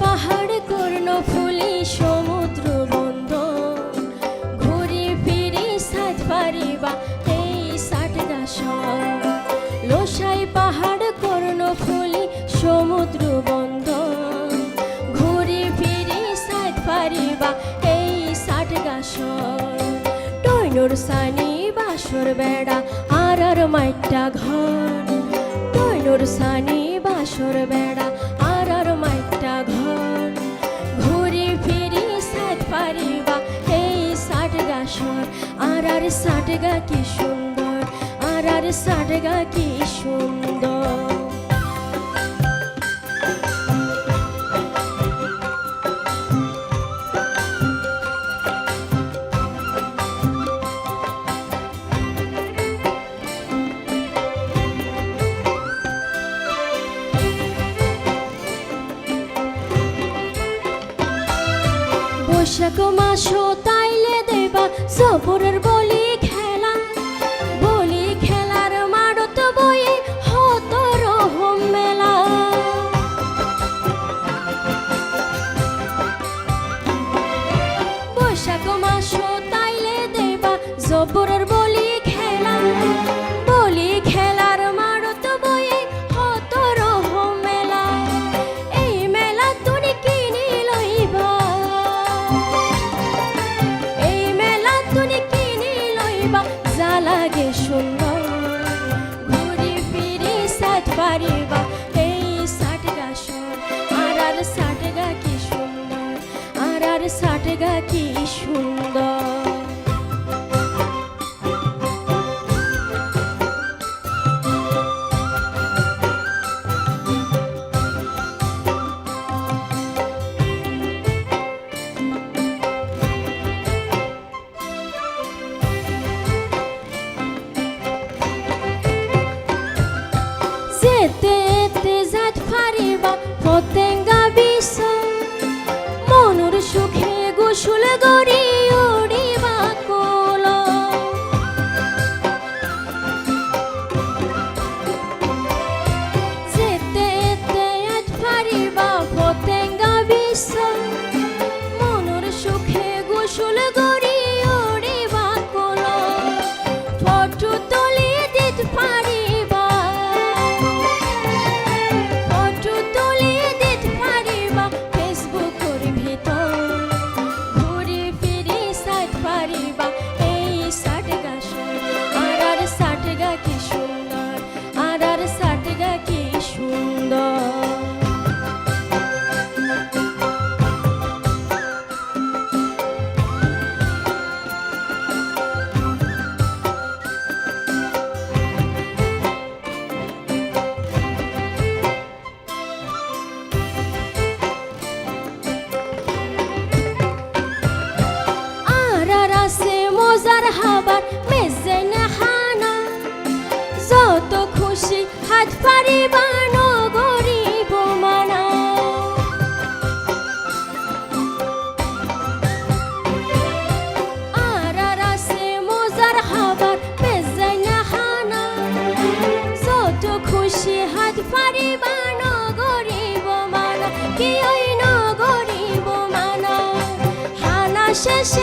পাহাড় কর্ণ ফুলি সমুদ্র বন্ধ ঘুরে ফিরে সাত পারিবা এই সাতটা সর লোসাই পাহাড় কর্ণ ফুলি সমুদ্র বন্ধ ঘুরে ফিরে সাত পারিবা এই সাতটা সর টইনুর সানি বাসর বেড়া আর আর মাইটা ঘর টইনুর সানি বাসর বেড়া আর আর ষাট গা কি সুন্দর আর আর ষাট গা কি সুন্দর। বৈশাখ মাস তাইলে পারিবা এই কি সুন্দর আর আর সাত গা কি সুন্দর। খুশি হাত পারিবা নগরিব মানা আর আর আছে মজার হাবার মেজে হানা যত খুশি হাত পারিবা নগরিব মানা কি ওই নগরিব মানা হানা শেষে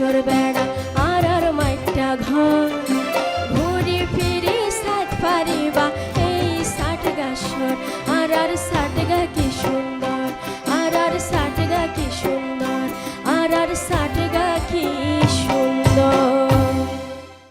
বাসর বেড়া